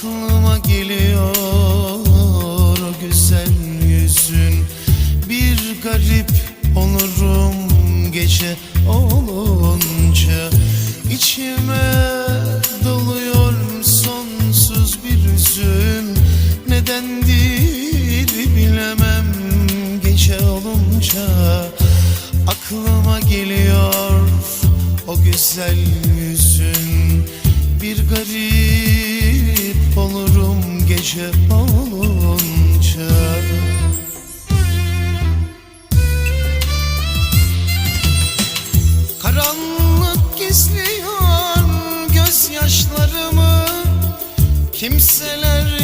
Aklıma geliyor güzel yüzün. Bir garip olurum gece olunca. İçime doluyor sonsuz bir hüzün. Nedendir bilemem gece olunca. Aklıma geliyor o güzel yüzün. Bir garip olurum gece olunca. Karanlık gizliyor gözyaşlarımı. Kimseler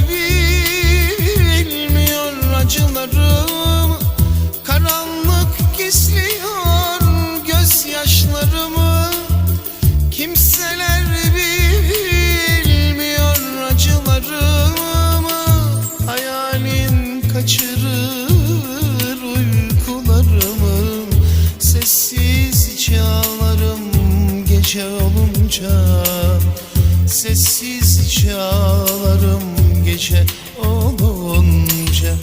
kaçırır uykularımı Sessiz çağlarım gece olunca Sessiz çağlarım gece olunca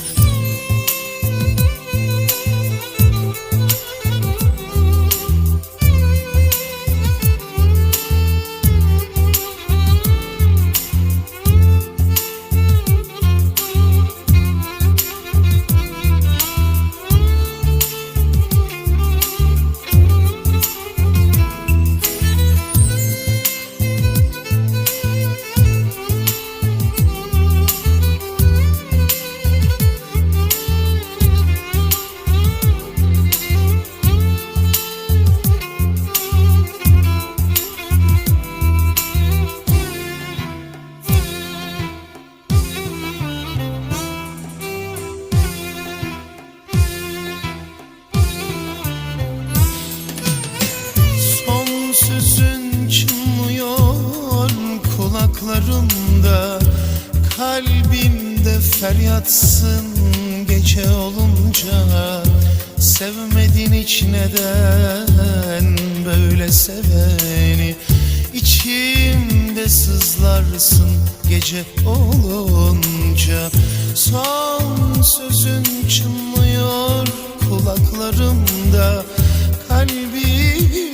Kalbimde feryatsın gece olunca. Sevmedin hiç neden böyle seveni? İçimde sızlarsın gece olunca. Son sözün çınlıyor kulaklarımda. Kalbimde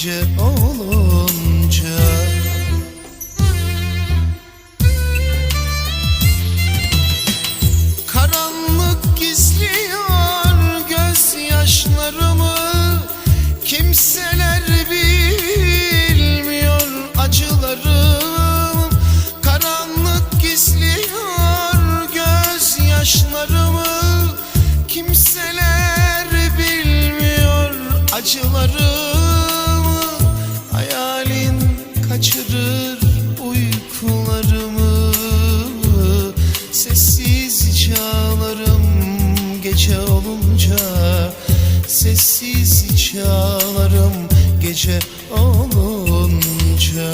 sızlarsın gece olunca Sessiz çağlarım gece olunca